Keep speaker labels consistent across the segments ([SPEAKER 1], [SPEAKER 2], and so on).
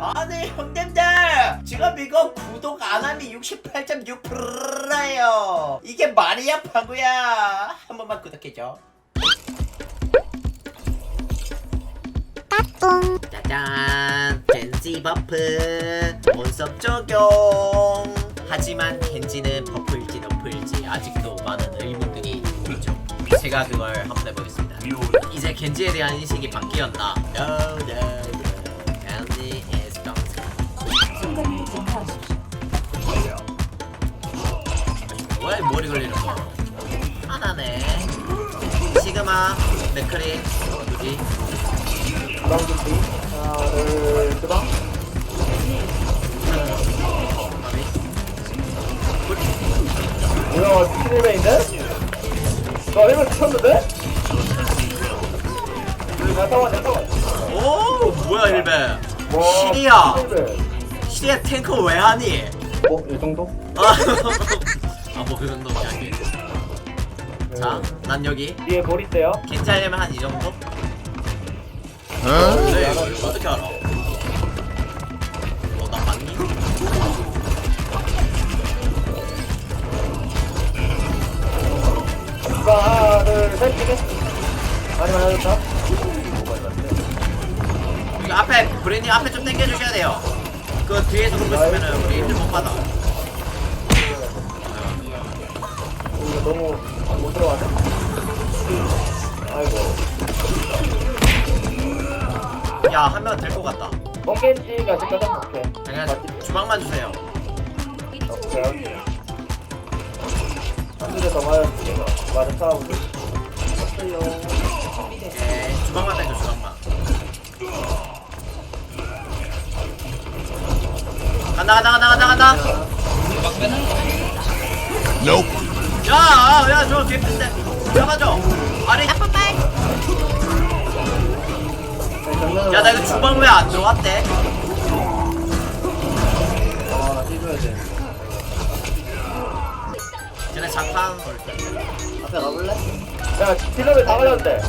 [SPEAKER 1] 아니 형님들! 지금 이거 구독 안 하면 68.6%예요. 이게 말이야 바구야 한 번만 구독해줘. 짜잔! 겐지 버프. 몬스터 적용. 하지만 겐지는 버프일지 너프일지 아직도 많은 의문들이 있죠. 제가 그걸 한번 해보겠습니다. 이제 겐지에 대한 인식이 바뀌었나? No no 크리 누구지
[SPEAKER 2] 주방 준비 하나 둘 주방 뭐야 스킬베인데? 너 1번 쳤는데? 잠깐만 잠깐만
[SPEAKER 1] 오 뭐야 일베
[SPEAKER 2] 와,
[SPEAKER 1] 시리야
[SPEAKER 2] 스킬베.
[SPEAKER 1] 시리야 탱커 왜 하니
[SPEAKER 2] 어? 이 정도?
[SPEAKER 1] 아뭐 그 정도 이야기 자 난 여기
[SPEAKER 2] 뒤에 볼 있대요?
[SPEAKER 1] 겐지 하려면 한 이 정도? 네 이걸 어떻게 알아? 너나 봤니?
[SPEAKER 2] 주방 하나 둘 셋 찍게 많이 맞아줬다.
[SPEAKER 1] 여기 앞에 브레님 앞에 좀 당겨주셔야 돼요. 그 뒤에서 그러고 있으면은 우리 힘들 못 받아.
[SPEAKER 2] 이거 너무 못 들어가네? 아이고.
[SPEAKER 1] 야 한 명 될 것 같다.
[SPEAKER 2] 뻥겐지가 아직까지 오케이
[SPEAKER 1] 그냥 주방만 주세요.
[SPEAKER 2] 오케이 한 줄에 더 맞았지 맞아 싸우고. 없어요
[SPEAKER 1] 오케이 주방만 당겨 주방만. 간다 간다 간다 간다 간다 야, 야, 저 개핀데. 잡아줘. 아니, 야, 나 이거 주방 왜 안 들어왔대?
[SPEAKER 2] 아 해줘야 돼
[SPEAKER 1] 쟤네 자판 볼 때.
[SPEAKER 2] 앞에 가볼래? 야 딜러를 다 걸렸대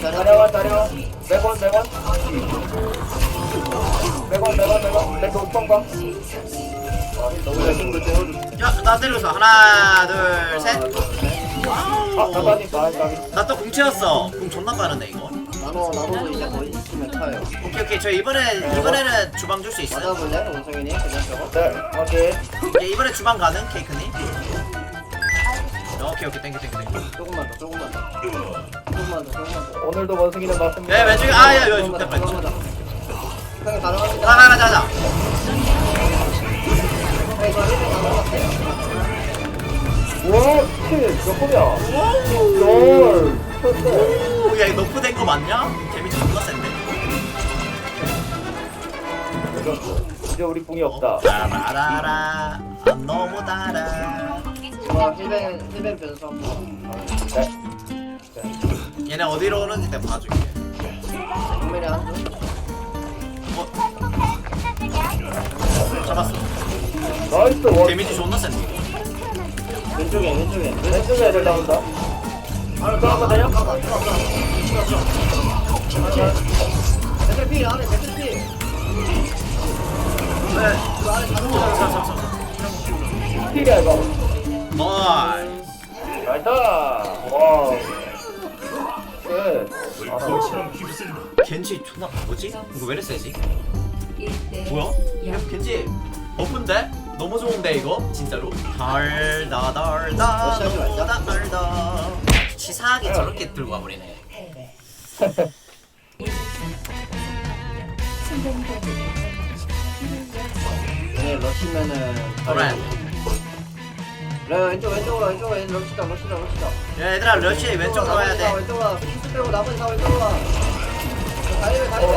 [SPEAKER 2] 다려와 다려와. 매번 매번. 매번 매번 매번. 내 돈빵빵 너무 잘생겼 때
[SPEAKER 1] 야, 나 때려서 하나, 둘, 셋.
[SPEAKER 2] 아 나가니 나가니
[SPEAKER 1] 나또 궁채였어. 궁 존나 빠른데 이거.
[SPEAKER 3] 나노 나노도 이제 거의 있으면 타요.
[SPEAKER 1] 오케이, 오케이. 저 이번에 이번에는 주방 줄 수 있어. 요?
[SPEAKER 3] 맞아볼래 원성현이 그냥 저거?
[SPEAKER 2] 네. 오케이.
[SPEAKER 1] 오케이, 이번에 주방 가능, 케이크님? 오케이, 오케이, 땡큐, 땡큐, 땡큐.
[SPEAKER 3] 조금만 더 조금만 더 조금만 더 조금만 더
[SPEAKER 2] 오늘도 원숭이는 맞습니다
[SPEAKER 1] 야, 왼쪽에 아, 야, 여기
[SPEAKER 3] 조금만
[SPEAKER 1] 좋다,
[SPEAKER 3] 더 조금만. 더 형이 가능합니다
[SPEAKER 1] 가자, 가자, 가자.
[SPEAKER 3] 저 1분 남았어요
[SPEAKER 2] 와 스킬 몇 분이야 롤 첫째
[SPEAKER 1] 오, 야, 이거 너프 된 거 맞냐? 데미지 존나 센데.
[SPEAKER 2] 이제 우리 궁이 없다
[SPEAKER 1] 따라라라, 아, 너무 달아.
[SPEAKER 3] 와 힐뱅 힐뱅 변수 한번
[SPEAKER 2] 네
[SPEAKER 1] 얘네 어디로 오는지 내가 봐줄게.
[SPEAKER 3] 정면에 한줄
[SPEAKER 1] 어? 잡았어.
[SPEAKER 2] 나이스 원
[SPEAKER 1] 데미지 존나 센데.
[SPEAKER 3] 왼쪽에 왼쪽에
[SPEAKER 2] 왼쪽에 애들 나온다 하나 더 한번 내려
[SPEAKER 3] 배틀 필 안에 배틀 필
[SPEAKER 1] 네.
[SPEAKER 3] 그 안에
[SPEAKER 1] 어,
[SPEAKER 3] 거
[SPEAKER 1] 잡, 잡, 잡, 잡.
[SPEAKER 2] 스킬이야 이거
[SPEAKER 1] 나이스.
[SPEAKER 2] 나이스 와우 끝 알아
[SPEAKER 1] 겐지 존나 뭐지? 이거 왜 이래 세지? 뭐야? 야, 겐지 버프인데? 너무 좋은데 이거? 진짜로? 달다 달다
[SPEAKER 3] 말자.
[SPEAKER 1] 달다 달다 치사하게 저렇게 들고 와버리네
[SPEAKER 3] 얘네 러시면은
[SPEAKER 1] 그래
[SPEAKER 3] 네, 왼쪽 왼쪽으로 왼쪽으로 얘네 러시다 러시다 러시다
[SPEAKER 1] 야 얘들아 러쉬 왼쪽으로 와야 돼
[SPEAKER 3] 왼쪽으로 와스 빼고 나머지 다 왼쪽으로 와 다리배 다리배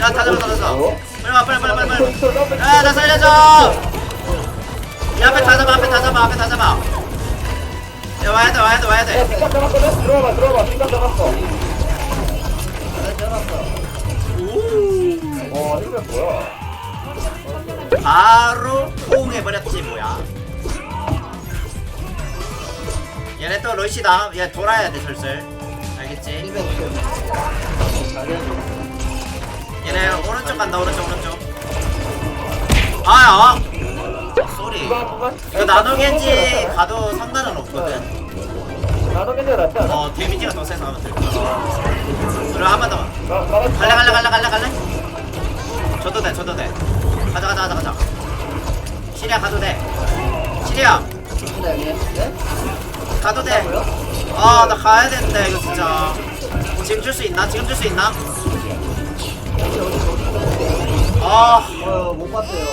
[SPEAKER 1] 야, 다 잡아, 다 잡아.
[SPEAKER 2] 어?
[SPEAKER 1] 빨리 와, 빨리, 빨리, 빨리, 빨리. 야, 나 살려줘! 야, 앞에 다 잡아, 앞에 다 잡아, 앞에 다 잡아. 야, 와야 돼, 와야 돼, 와야
[SPEAKER 2] 야
[SPEAKER 1] 돼.
[SPEAKER 2] 삐까 잡았거든? 들어와봐 들어와봐 삐까 잡았어
[SPEAKER 3] 나 잡았어
[SPEAKER 1] 오.
[SPEAKER 2] 와 이거 뭐야
[SPEAKER 1] 바로 러시다. 얘 돌아야 돼 슬슬 알겠지?
[SPEAKER 3] 1배 자리야
[SPEAKER 1] 얘네 오른쪽 간다 오른쪽 오른쪽. 아야 쏘리.
[SPEAKER 2] 두방 두방
[SPEAKER 1] 이거 나노겐지 가도 상관은 없거든.
[SPEAKER 2] 괜찮아 낫지 않아?
[SPEAKER 1] 어 데미지가 더 세서 하면 될것 같아 그리고 한번 더. 갈래 갈래 갈래 갈래 갈래? 줘도 돼 줘도 돼. 가자 가자 가자 가자. 시리아 가도 돼. 시리아
[SPEAKER 3] 형님 네?
[SPEAKER 1] 가도
[SPEAKER 3] 뭐요?
[SPEAKER 1] 돼아 나 가야 되는데 이거 진짜. 지금 줄 수 있나? 지금 줄 수 있나?
[SPEAKER 3] 어디 어디 어디
[SPEAKER 1] 아.
[SPEAKER 3] 어못 봤어요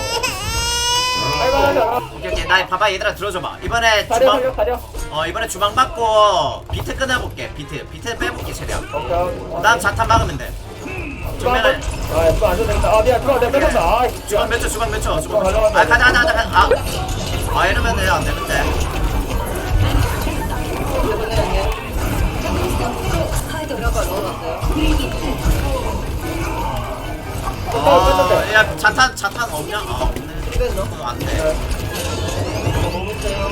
[SPEAKER 2] 할만하지 않아?
[SPEAKER 1] 오케이 오케이. 나 봐봐. 얘들아 들어줘봐. 이번에
[SPEAKER 2] 가려
[SPEAKER 1] 주방
[SPEAKER 2] 가려 가려
[SPEAKER 1] 어 이번에 주방 받고 비트 끊어볼게 비트. 비트 빼볼게 최대한
[SPEAKER 2] 오케이
[SPEAKER 1] 난 자탄 막으면 돼. 정면에
[SPEAKER 2] 아 이거 안 되겠다 아 미안 주방 내가 뺏었다 아
[SPEAKER 1] 주방 몇 초 주방 몇 초 주방 몇초
[SPEAKER 2] 가자.
[SPEAKER 1] 아 가자 가자 가자. 가자. 아, 없냐? 아 없네
[SPEAKER 3] 1배 넣어
[SPEAKER 1] 어, 안돼
[SPEAKER 3] 너무 있어요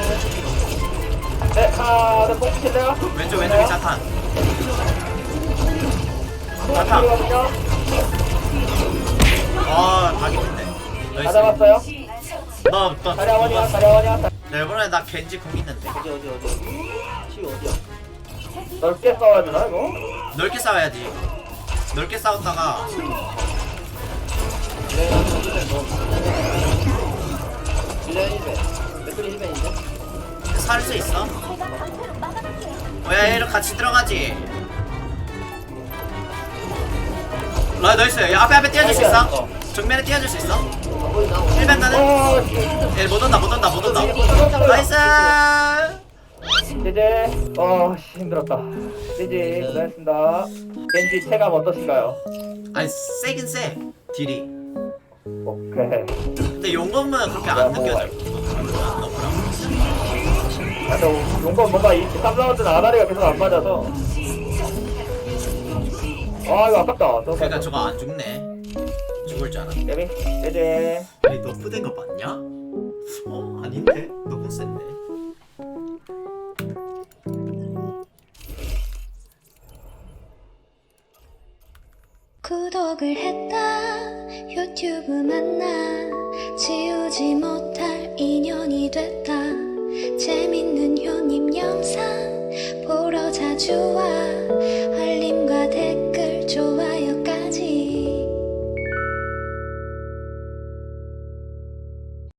[SPEAKER 2] 네 하나 둘 셋, 내가
[SPEAKER 1] 왼쪽 왼쪽에 자탄 자탄
[SPEAKER 2] 어
[SPEAKER 1] 각인인데
[SPEAKER 2] 다 잡았어요
[SPEAKER 1] 너너
[SPEAKER 2] 다리 아원이야 다리 아원이야
[SPEAKER 1] 나 이번에 나 겐지 공 있는데
[SPEAKER 3] 어디 어디 어디 치 어디야
[SPEAKER 2] 넓게 싸워야 되나 이거?
[SPEAKER 1] 넓게 싸워야지 넓게 싸웠다가 살 수 있어? 어야 얘랑 같이 들어가지 나 나이스 야 앞에 앞에 뛰어줄 수 있어? 정면에 뛰어줄 수 있어?
[SPEAKER 3] 안 보이나
[SPEAKER 1] 1벤 가는?
[SPEAKER 2] 어
[SPEAKER 1] 얘못 온다 못 온다 못 온다 나이스
[SPEAKER 2] 이제 어 씨, 힘들었다 이제 고생했습니다 겐지 체감 어떠신가요?
[SPEAKER 1] 아니 세긴 세 딜이
[SPEAKER 2] 오케이
[SPEAKER 1] 근데 용검은 그렇게 안 느껴져 너무나
[SPEAKER 2] 아, 용건 뭔가 이 3라운드는 아다리가 계속 안 맞아서. 아 이거 아깝다. 저
[SPEAKER 1] 그러니까 저거 안 죽네. 죽을 줄 알았네.
[SPEAKER 2] 데미 제제
[SPEAKER 1] 아니 너프된 거 맞냐? 어? 아닌데? 너무 센데
[SPEAKER 4] 인